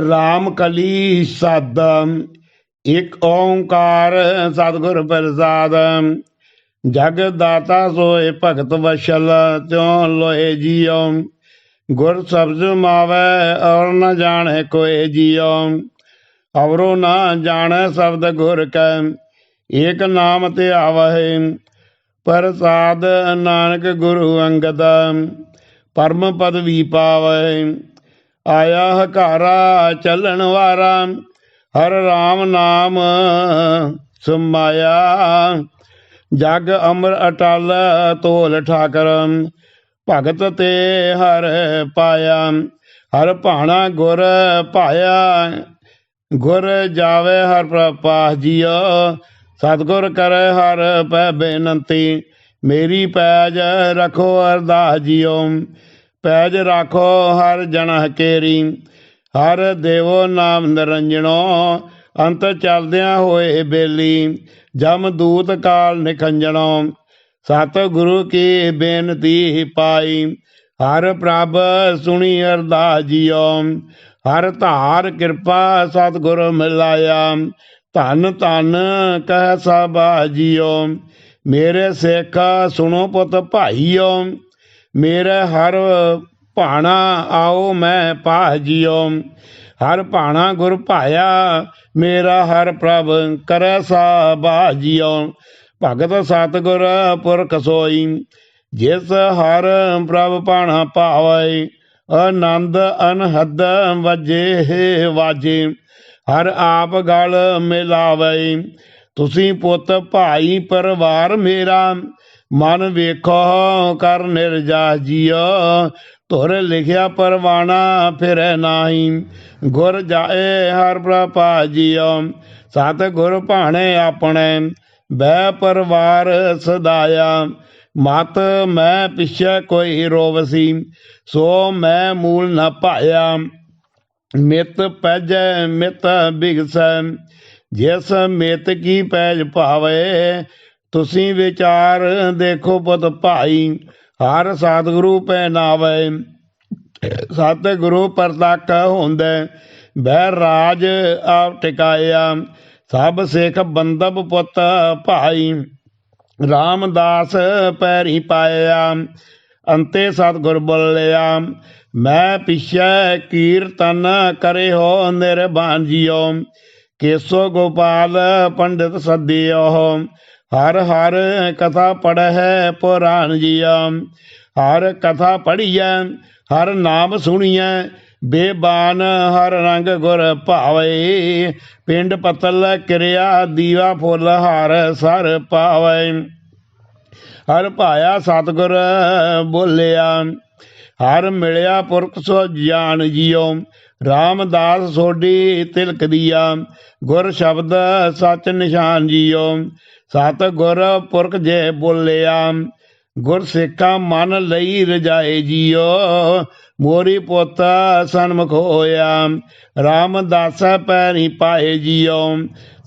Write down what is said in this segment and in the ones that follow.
ਰਾਮ ਕਲੀ ਸਦ, ਇਕ ਓੰਕਾਰ ਸਤਿਗੁਰ ਪ੍ਰਸਾਦ। ਜਗ ਦਾਤਾ ਸੋਏ ਭਗਤ ਵਸ਼ਲ, ਤਿਉ ਲੋਏ ਜੀਉ। ਗੁਰ ਸਬਜ ਮਾਵੈ, ਔਰ ਨ ਜਾਣੈ ਕੋਏ ਜੀਉ। ਅਵਰੋ ਨਾ ਜਾਣੈ ਸ਼ਬਦ ਗੁਰ ਕੈ, ਏਕ ਨਾਮ ਤੇ ਆਵਹਿ। ਪ੍ਰਸਾਦ ਨਾਨਕ ਗੁਰੂ ਅੰਗਦ, ਪਰਮ ਪਦਵੀ ਪਾਵੈ ਆਇਆ ਹਕਾਰਾ ਚੱਲਣ ਵਾਰਾ, ਹਰ ਰਾਮ ਨਾਮ ਸਮਾਇਆ। ਜਗ ਅਮਰ ਅਟਲ ਤੋਲ ਠਾਕਰ, ਭਗਤ ਤੇ ਹਰ ਪਾਇਆ। ਹਰ ਭਾਣਾ ਗੁਰ ਪਾਇਆ ਗੁਰ ਜਾਵੇ ਹਰ ਪ੍ਰਪਾਸ ਜੀਓ। ਸਤਿਗੁਰ ਕਰੇ ਹਰ ਪੈ ਬੇਨੰਤੀ, ਮੇਰੀ ਪੈਜ ਰਖੋ ਅਰਦਾਸ ਜੀਓ। ਪੈਜ ਰਾਖੋ ਹਰ ਜਨ ਕੇਰੀ ਹਰ ਦੇਵੋ ਨਾਮ ਨਿਰੰਜਨੋ ਅੰਤ ਚਲਦਿਆਂ ਹੋਏ ਬੇਲੀ, ਜਮ ਦੂਤ ਕਾਲ ਨਿਖੰਜਣੋ। ਸਤ ਗੁਰੂ ਕੀ ਬੇਨਤੀ ਪਾਈ, ਹਰ ਪ੍ਰਭ ਸੁਣੀ ਅਰਦਾਸ ਜੀਓ। ਹਰ ਧਾਰ ਕਿਰਪਾ ਸਤਿਗੁਰ ਮਿਲਾਇਆ, ਧਨ ਧਨ ਕਹਿ ਸਭਾ ਜੀਓ। ਮੇਰੇ ਸਿੱਖ ਸੁਣੋ ਪੁੱਤ ਭਾਈਓ ਮੇਰਾ ਹਰ ਭਾਣਾ ਆਓ ਮੈਂ ਭਾਜੀਓ ਹਰ ਭਾਣਾ ਗੁਰ ਭਾਇਆ, ਮੇਰਾ ਹਰ ਪ੍ਰਭ ਕਰੈ ਸਾਬਾਜੀਓ ਭਗਤ ਸਤਿਗੁਰ ਪੁਰਖ ਸੋਈ, ਜਿਸ ਹਰ ਪ੍ਰਭ ਭਾਣਾ ਪਾਵੈ ਆਨੰਦ ਅਨਹਦ ਵਜੇ ਵਾਜੇ। ਹਰ ਆਪ ਗਲ ਮਿਲਾਵੈ, ਤੁਸੀਂ ਪੁੱਤ ਭਾਈ ਪਰਿਵਾਰ ਮੇਰਾ। ਮਨ ਵੇਖੋ ਕਰ ਨਿਰਜਾ ਜੀਓ, ਧੁਰ ਲਿਖਿਆ ਪਰਵਾਣਾ ਫਿਰੈ ਨਾਹੀ। ਗੁਰ ਜਾਏ ਹਰ ਪ੍ਰਭਾ ਜੀਓ ਸਤ ਗੁਰ ਭਾਣੇ ਆਪਣੇ ਬੈ ਪਰਿਵਾਰ ਸਦਾਇਆ। ਮਤ ਮੈਂ ਪਿਛੇ ਕੋਈ ਰੋਵਸੀ, ਸੋ ਮੈਂ ਮੂਲ ਨ ਪਾਇਆ ਮਿਤ ਪੈਜੈ, ਮਿਤ ਬਿਗਸੈ, ਜਿਸ ਮਿਤ ਕੀ ਪੈਜ ਭਾਵੇ ਤੁਸੀਂ ਵਿਚਾਰ ਦੇਖੋ ਪੁੱਤ ਭਾਈ, ਹਰ ਸਤਿਗੁਰੂ ਪੈ ਨਾਵੇ ਸਤਿਗੁਰੂ ਪਰਤਕ ਹੁੰਦੇ, ਬਹਿ ਰਾਜ ਆਪ ਟਿਕਾਇਆ। ਸਭ ਸਿੱਖ ਬੰਦਬ ਪੁੱਤ ਭਾਈ, ਰਾਮਦਾਸ ਪੈਰੀ ਪਾਇਆ। ਅੰਤੇ ਸਤਿਗੁਰ ਬੋਲਿਆ, ਮੈਂ ਪਿਛੈ ਕੀਰਤਨ ਕਰੇ ਹੋ ਨਿਰਬਾਨ ਜੀਓ। ਕੇਸੋ ਗੋਪਾਲ ਪੰਡਿਤ ਸਦਿਓ। ਹਰ ਹਰ ਕਥਾ ਪੜਹਿ ਪੁਰਾਣ ਜੀਆ, ਹਰ ਕਥਾ ਪੜੀਐ ਹਰ ਨਾਮ ਸੁਣੀਐ, ਬੇਬਾਨ ਹਰ ਰੰਗ ਗੁਰ ਭਾਵੇ, ਪਿੰਡ ਪਤਲ ਕਿਰਿਆ ਦੀਵਾ ਫੁੱਲ ਹਰ ਸਰ ਪਾਵੇ। ਹਰ ਭਾਇਆ ਸਤਿਗੁਰ ਬੋਲਿਆ, ਹਰ ਮਿਲਿਆ ਪੁਰਖ ਸੋ ਜਾਣ ਜੀਓ ਰਾਮਦਾਸ ਸੋਢੀ ਤਿਲਕ ਦੀਆ ਗੁਰ ਸ਼ਬਦ ਸਚ ਨਿਸ਼ਾਨ ਜੀਓ। ਸਤ ਗੁਰ ਪੁਰਖ ਜੇ ਬੋਲਿਆ, ਗੁਰ ਸਿੱਖਾ ਮਨ ਲਈ ਰਜਾਏ ਜੀਓ। ਮੋਰੀ ਪੁੱਤ ਸਨਮੁਖ ਹੋਇਆ, ਰਾਮਦਾਸ ਪੈਰੀ ਪਾਏ ਜੀਓ।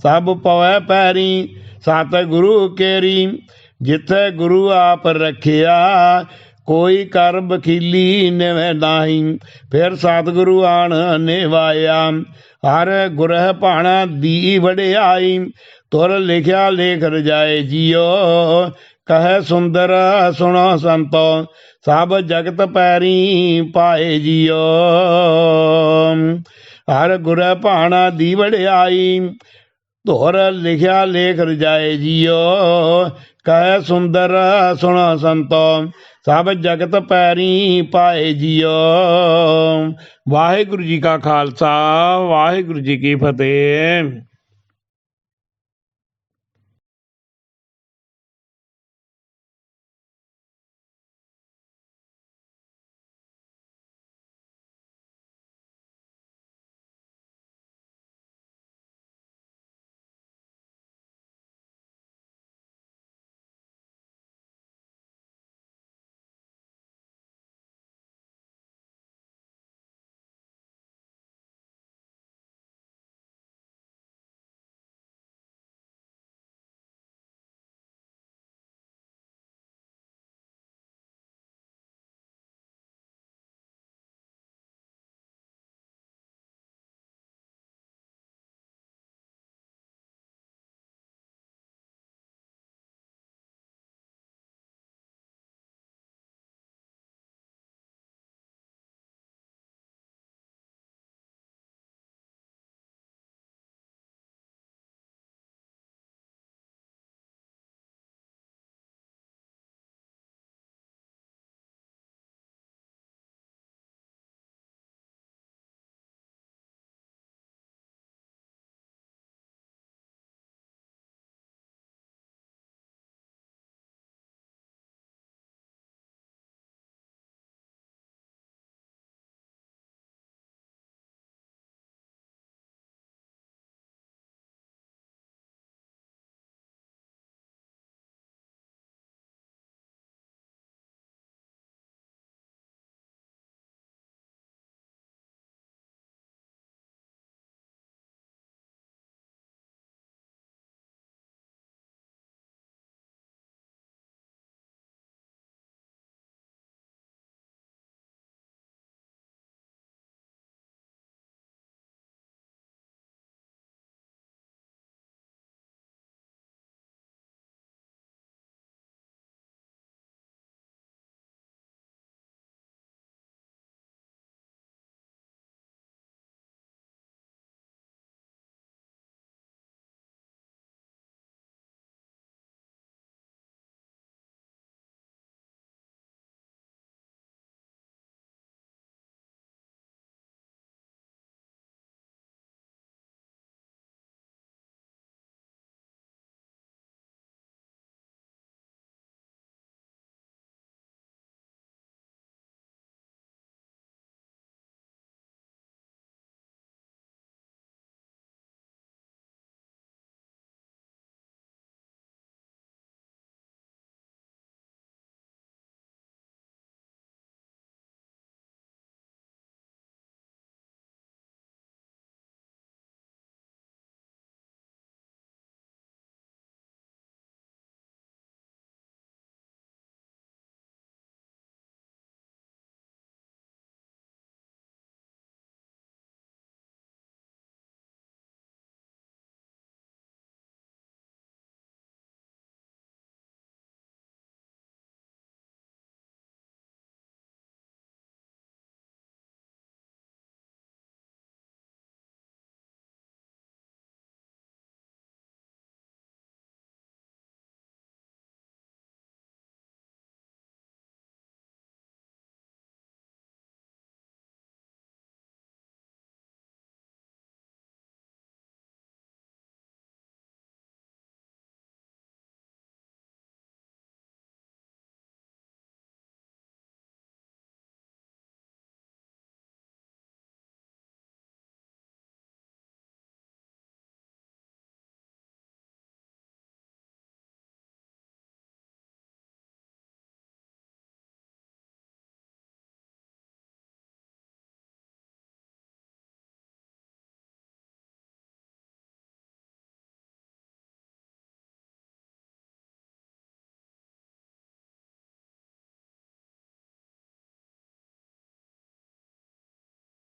ਸਭ ਪਵੈ ਪੈਰੀ ਸਤ ਗੁਰੂ ਕੇਰੀ, ਜਿੱਥੇ ਗੁਰੂ ਆਪ ਰਖਿਆ ਕੋਈ ਕਰ ਬਖੀਲੀ ਨਿਵੇਂ ਨਾਹੀ, ਫਿਰ ਸਤਿਗੁਰੂ ਆਣ ਨਿਵਾਇਆ। ਹਰ ਗੁਰਹ ਭਾਣਾ ਦੀ ਵੜਿਆਈ ਤੁਰ ਲਿਖਿਆ ਲੇਖ ਰਜਾਏ ਜੀਓ। ਕਹੈ ਸੁੰਦਰ ਸੁਣੋ ਸੰਤੋ, ਸਭ ਜਗਤ ਪੈਰੀ ਪਾਏ ਜੀਓ। ਹਰ ਗੁਰ ਭਾਣਾ ਦੀ ਵਡਿਆਈ ਧੋਰ ਲਿਖਿਆ ਲੇਖ ਰਜਾਏ ਜੀਓ, ਕਹਿ ਸੁੰਦਰ ਸੁਣ ਸੰਤੋ, ਸਭ ਜਗਤ ਪੈਰੀ ਪਾਏ ਜੀਓ। ਵਾਹਿਗੁਰੂ ਜੀ ਕਾ ਖਾਲਸਾ, ਵਾਹਿਗੁਰੂ ਜੀ ਕੀ ਫਤਿਹ।